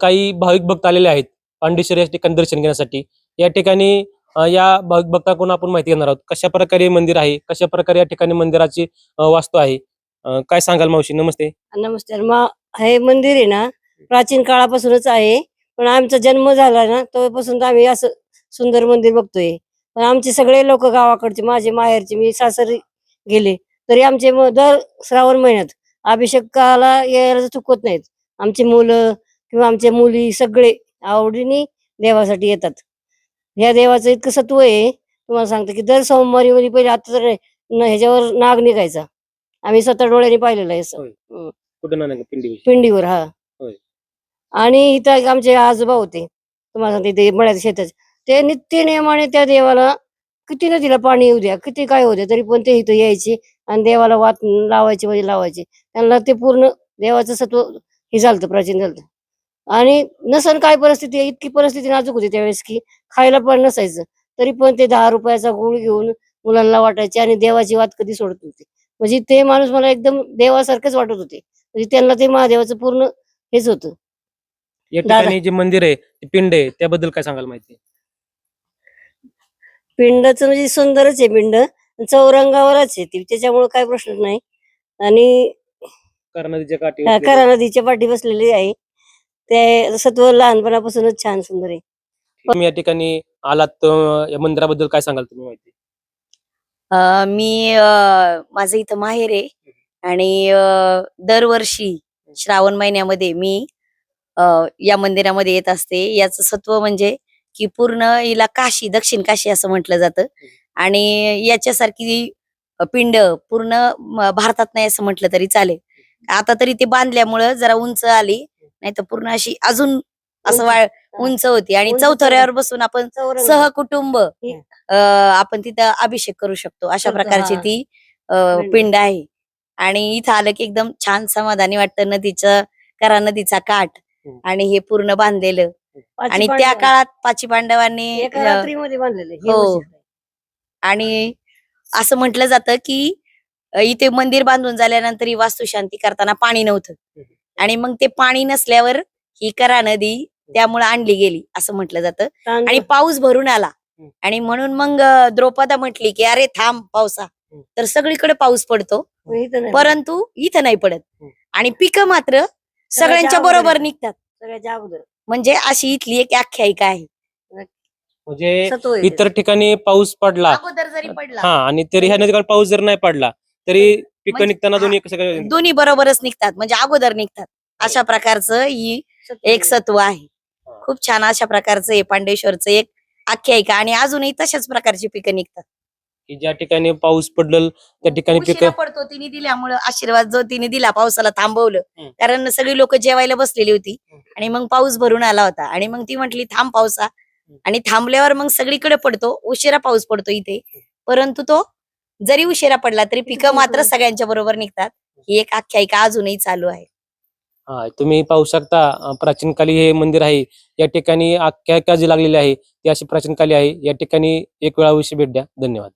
काही भाविक भक्त आलेले आहेत पांडेश्वर या ठिकाणी दर्शन घेण्यासाठी. या ठिकाणी या भाविक भक्ताकडून आपण माहिती घेणार आहोत कशा प्रकारे मंदिर आहे कशा प्रकारे या ठिकाणी मंदिराची वास्तू आहे? काय सांगाल मावशी? नमस्ते. नमस्कार मा हे मंदिर आहे ना प्राचीन काळापासूनच आहे पण आमचा जन्म झाला ना तेव्हापासून तर आम्ही असं सुंदर मंदिर बघतोय. पण आमचे सगळे लोक गावाकडचे माझे माहेरचे मी सासरी गेले तरी आमचे दर श्रावण महिन्यात अभिषेकाला यायला चुकत नाहीत. आमची मुलं किंवा आमच्या मुली सगळे आवडीने देवासाठी येतात. ह्या देवाचं इतकं सत्व आहे तुम्हाला सांगतो की दर सोमवारी मध्ये पहिले आता तर ह्याच्यावर नाग निघायचा. आम्ही स्वतः डोळ्याने पाहिलेलं आहे. कुठं पिंडीवर. हा. आणि इथं आमचे आजोबा होते. तुम्हाला सांगते ते मळ्यात शेतात. ते नित्य नियमाने त्या देवाला किती नदीला पाणी येऊ द्या किती काय होते तरी पण ते इथं यायचे आणि देवाला वात लावायचे म्हणजे लावायचे. त्यांना ते पूर्ण देवाचं सत्व हे झालं प्राचीन झालं आणि नसन काय परिस्थिती आहे, इतकी परिस्थिती नाजूक होती त्यावेळेस की खायला पण नसायचं. तरी पण ते दहा रुपयाचा गुळ घेऊन मुलांना वाटायचे आणि देवाची वात कधी सोडत नव्हते. म्हणजे ते माणूस मला एकदम देवासारखेच वाटत होते. म्हणजे त्यांना ते महादेवाचं पूर्ण हेच होतं. या दादा. ठिकाणी जे मंदिर आहे ते पिंड आहे त्याबद्दल काय सांगाल माहिती पिंडाचं म्हणजे सुंदरच आहे पिंड. चौरंगावरच आहे ती. त्याच्यामुळे काय प्रश्न नाही. आणि करा नदीच्या काठी करा नदीच्या पाठी बसलेली आहे. ते सत्व लहानपणापासूनच छान सुंदर आहे. तुम्ही या ठिकाणी आलात तर या मंदिराबद्दल काय सांगाल तुम्ही माहिती? अ, मी अ, माझं इथं माहेर आहे आणि अ, दरवर्षी श्रावण महिन्यामध्ये मी अ, या मंदिरामध्ये येत असते. याचं सत्व म्हणजे की पूर्ण हिला काशी दक्षिण काशी असं म्हटलं जातं. आणि याच्यासारखी पिंड पूर्ण म- भारतात नाही असं म्हटलं तरी चालेल. आता तरी ते बांधल्यामुळं जरा उंच आली. नाही तर पूर्ण अशी अजून असं वाळ उंच होती. आणि चौथऱ्यावर बसून आपण. सहकुटुंब आपण तिथं अभिषेक करू शकतो. अशा प्रकारची. ती पिंड. आहे. आणि इथं आलं की एकदम छान समाधानी वाटतं. नदीचं करा नदीचा काठ. आणि हे पूर्ण बांधलेलं. आणि त्या काळात पाची पांडवांनी हे. आणि असं म्हटलं जातं की इथे मंदिर बांधून झाल्यानंतर ही वास्तुशांती करताना पाणी नव्हतं. आणि मग ते पाणी नसल्यावर ही करा नदी त्यामुळे आणली गेली असं म्हटलं जातं. आणि पाऊस भरून आला. आणि म्हणून मग द्रौपदा म्हटली की अरे थांब पावसा. तर सगळीकडे पाऊस पडतो. मग इथं नाही. परंतु इथं नाही पडत. आणि पिकं मात्र सगळ्यांच्या बरोबर. निघतात. सगळ्याच्या अगोदर. म्हणजे अशी इथली एक आख्यायिका आहे. म्हणजे इतर ठिकाणी पाऊस पडला. अगोदर जरी पडला. हा आणि तरी ह्या नदीकडे पाऊस जर नाही पडला तरी पिकं म्हणजे- निघताना हा. दोन्ही एक सगळं दोन्ही बरोबरच निघतात. म्हणजे अगोदर निघतात. अशा प्रकारचं ही एक. सत्व आहे. हा. खूप छान अशा प्रकारचं हे पांडेश्वरचं एक आख्यायिका आणि अजूनही तशाच प्रकारची पिकं निघतात. की ज्या ठिकाणी पाऊस पडल त्या ठिकाणी उशिरा पिकं पडतो तिने दिल्यामुळं आशीर्वाद जो तिने दिला पावसाला थांबवलं. हम्म. कारण सगळी लोक जेवायला बसलेली होती हम्म. आणि मग पाऊस भरून आला होता. आणि मग ती म्हटली थांब पावसा. आणि थांबल्यावर मग सगळीकडे पडतो उशिरा पाऊस पडतो इथे. परंतु तो जरी उशिरा पडला तरी पिकं मात्र सगळ्यांच्या बरोबर निघतात. ही एक आख्यायिका अजूनही चालू आहे. हा तुम्ही पाहू शकता प्राचीन काली हे मंदिर आहे. या ठिकाणी आख्यायिका जी लागलेली आहे ती अशी प्राचीन काली आहे. या ठिकाणी एक वेळा अवश्य भेट द्या. धन्यवाद.